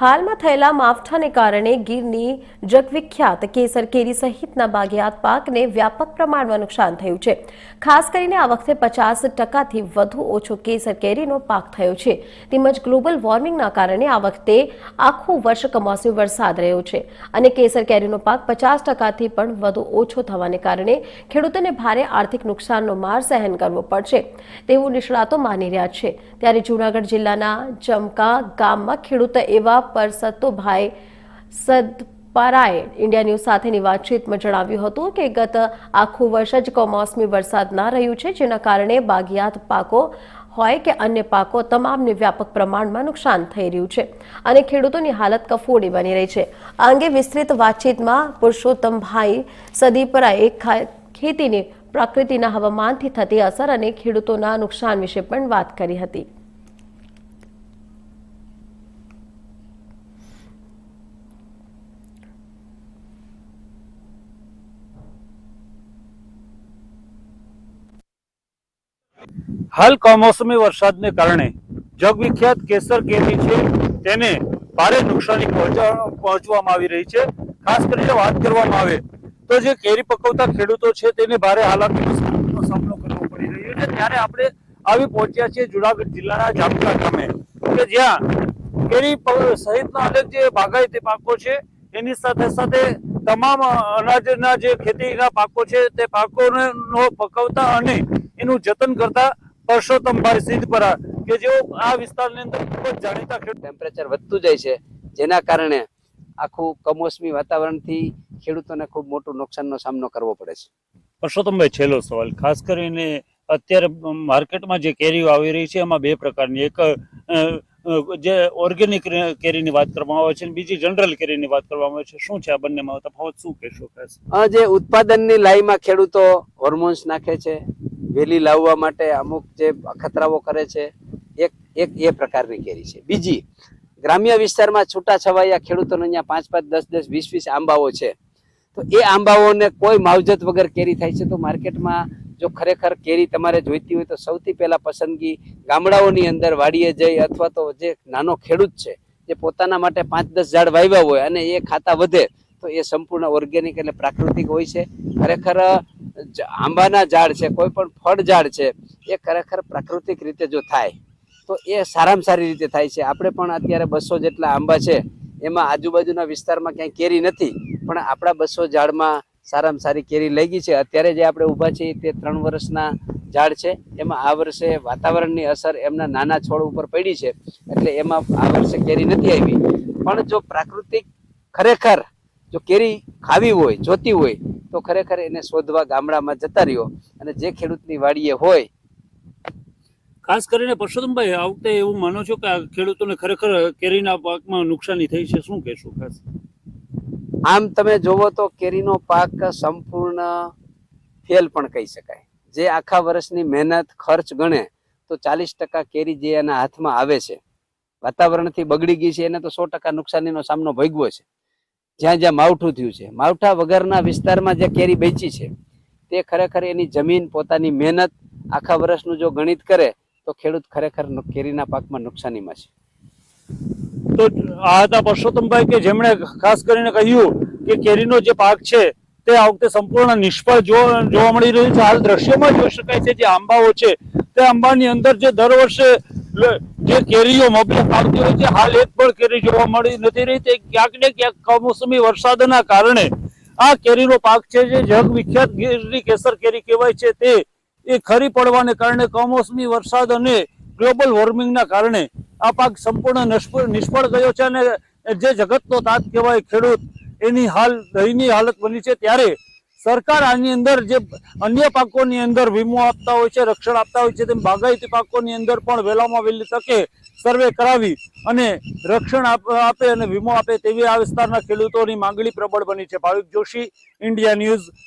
હાલમાં થયેલા માવઠાને કારણે ગીરની જગવિખ્યાત કેસર કેરી સહિતના બાગિયાત પાકને વ્યાપક પ્રમાણમાં નુકસાન થયું છે. ખાસ કરીને આ વખતે પચાસ ટકાથી વધુ ઓછો કેસર કેરીનો પાક થયો છે. તેમજ ગ્લોબલ વોર્મિંગના કારણે આ વખતે આખું વર્ષ કમોસમી વરસાદ રહ્યો છે અને કેસર કેરીનો પાક પચાસ ટકાથી પણ વધુ ઓછો થવાને કારણે ખેડૂતોને ભારે આર્થિક નુકસાનનો માર સહન કરવો પડશે. તેવું નિષ્ણાતો માની રહ્યા છે. ત્યારે જૂનાગઢ જિલ્લાના ચમકા ગામમાં ખેડૂત એવા પરસત્તુભાઈ સદપરાએ ઇન્ડિયા ન્યૂઝ સાથેની વાતચીતમાં જણાવ્યું હતું કે ગત આખું વર્ષ જ કમોસમી વરસાદ ના રહ્યું છે, જેના કારણે બાગિયાત પાકો હોય કે અન્ય પાકો તમામને વ્યાપક પ્રમાણમાં નુકસાન થઈ રહ્યું છે અને ખેડૂતોની હાલત કફોડી બની રહી છે. આ અંગે વિસ્તૃત વાતચીતમાં પુરુષોત્તમભાઈ સદીપરાએ ખેતીની, પ્રકૃતિના હવામાનથી થતી અસર અને ખેડૂતોના નુકસાન વિશે પણ વાત કરી હતી. હાલ કમોસમી વરસાદને કારણે જગવિખ્યાત કેસર કેરી છે, તેને ભારે નુકસાની પહોંચા- પહોંચવામાં આવી રહી છે. ખાસ કરીને વાત કરવામાં આવે તો જે કેરી પકવતા ખેડૂતો છે, તેને ભારે હાલાકીનો સામનો કરવો પડી રહ્યો છે. ત્યારે આપણે આવી પહોંચ્યા છીએ જુનાગઢ જિલ્લાના જામકા ગામે. કે જ્યાં કેરી સહિતના અનેક જે બાગાયતી પાકો છે, એની સાથે સાથે તમામ અનાજના જે ખેતીના પાકો છે, તે પાકોને પકવતા અને એનું જતન કરતા પરસોત્તમભાઈ સિદ્ધપરા કે જેઓ આ વિસ્તારની અંદર ખૂબ જ જાણીતા ખેડૂત ટેમ્પરેચર વધતું જાય છે જેના કારણે આખું કમોસમી વાતાવરણથી ખેડૂતોને ખૂબ મોટું નુકસાનનો સામનો કરવો પડે છે. પરસોત્તમભાઈ છેલ્લો સવાલ. ખાસ કરીને અત્યારે માર્કેટમાં જે કેરીઓ આવી રહી છે એમાં બે પ્રકારની. એક જે ઓર્ગેનિક કેરીની વાત કરવામાં આવે છે અને બીજી જનરલ કેરીની વાત કરવામાં આવે છે. શું છે આ બંનેમાં? તફાવત શું કહેશો ખાસ? આ જે ઉત્પાદનની લાઈમાં ખેડૂતો હોર્મોન્સ નાખે છે વેલી લાવવા માટે અમુક જે અખતરાઓ કરે છે, એક એક એ પ્રકારની કેરી છે. બીજી, ગ્રામ્ય વિસ્તારમાં છૂટા છવાયા ખેડૂતોને અહીંયા પાંચ પાંચ, દસ દસ, વીસ વીસ આંબાઓ છે. તો એ આંબાઓને કોઈ માવજત વગર કેરી થાય છે? તો માર્કેટમાં જો ખરેખર કેરી તમારે જોઈતી હોય તો સૌથી પહેલાં પસંદગી ગામડાઓની અંદર વાડીએ જઈ અથવા તો જે નાનો ખેડૂત છે, જે પોતાના માટે પાંચ, દસ ઝાડ વાવ્યા હોય અને એ ખાતા વધે, તો એ સંપૂર્ણ ઓર્ગેનિક એટલે પ્રાકૃતિક હોય છે. ખરેખર આંબાના ઝાડ છે, કોઈ પણ ફળ ઝાડ છે, એ ખરેખર પ્રાકૃતિક રીતે જો થાય, તો એ સારામાં સારી રીતે થાય છે. આપણે પણ અત્યારે બસો જેટલા આંબા છે, એમાં આજુબાજુના વિસ્તારમાં ક્યાંય કેરી નથી, પણ આપણા બસો ઝાડમાં સારામાં સારી કેરી લઈ ગઈ છે. અત્યારે જે આપણે ઊભા છીએ, તે ત્રણ વર્ષના ઝાડ છે. એમાં આ વર્ષે વાતાવરણની અસર એમના નાના છોડ ઉપર પડી છે, એટલે એમાં આ વર્ષે કેરી નથી આવી. પણ જો પ્રાકૃતિક ખરેખર જો કેરી ખાવી હોય, જોતી હોય તો ખરેખર એને શોધવા ગામડામાં જતા રહ્યો. અને જે ખેડૂતની વાડીએ હોય ખાસ કરીને પરસોત્તમભાઈ આ વખતે એવું માનો છો કે આ ખેડૂતોને ખરેખર કેરીના પાકમાં નુકસાની થઈ છે? શું કહેશો? ખાસ. આમ તમે જોવો તો કેરીનો પાક સંપૂર્ણ ફેલ પણ કહી શકાય. જે આખા વર્ષની મહેનત ખર્ચ ગણે તો ચાલીસ ટકા કેરી જે એના હાથમાં આવે છે વાતાવરણથી બગડી ગઈ છે એને તો સો ટકા નુકસાનીનો સામનો ભોગવો છે. જ્યાં જ્યાં માવઠું થયું છે. માવઠા વગરના વિસ્તારમાં જે કેરી બેચી છે, તે ખરેખર એની જમીન, પોતાની મહેનત, આખા વર્ષનું જો ગણિત કરે, તો ખેડૂત ખરેખર કેરીના પાકમાં નુકસાનીમાં છે. તો આ હતા પરસોત્તમભાઈ કે જેમણે ખાસ કરીને કહ્યું કે કેરીનો જે પાક છે, તે આ વખતે સંપૂર્ણ નિષ્ફળ જોવા મળી રહ્યું છે. હાલ દ્રશ્યમાં જોઈ શકાય છે જે આંબાઓ છે, તે આંબાની અંદર જે દર વર્ષે જે કેરીઓ મબલક આવતી હોય છે, હાલ એક પણ કેરી જોવા મળી નથી રહી. તે ક્યાંક ને ક્યાંક કમોસમી વરસાદના કારણે આ કેરીનો પાક છે જે જગ વિખ્યાત ગીરની કેસર કેરી કહેવાય છે તે. એ ખરી પડવાને કારણે કમોસમી વરસાદ અને ગ્લોબલ વોર્મિંગના કારણે આ પાક સંપૂર્ણ નિષ્ફળ ગયો છે અને જે જગતનો તાત કહેવાય ખેડૂત, એની હાલ દહીંની હાલત બની છે. ત્યારે સરકાર આની અંદર જે અન્ય પાકોની અંદર વીમો આપતા હોય છે, રક્ષણ આપતા હોય છે, તેમ બાગાયતી પાકોની અંદર પણ વહેલામાં વહેલી તકે, સર્વે કરાવી અને રક્ષણ આપ- અને વીમો આપે તેવી આ વિસ્તારના ખેડૂતોની માંગણી પ્રબળ બની છે. ભાવિક જોશી, ઇન્ડિયા ન્યૂઝ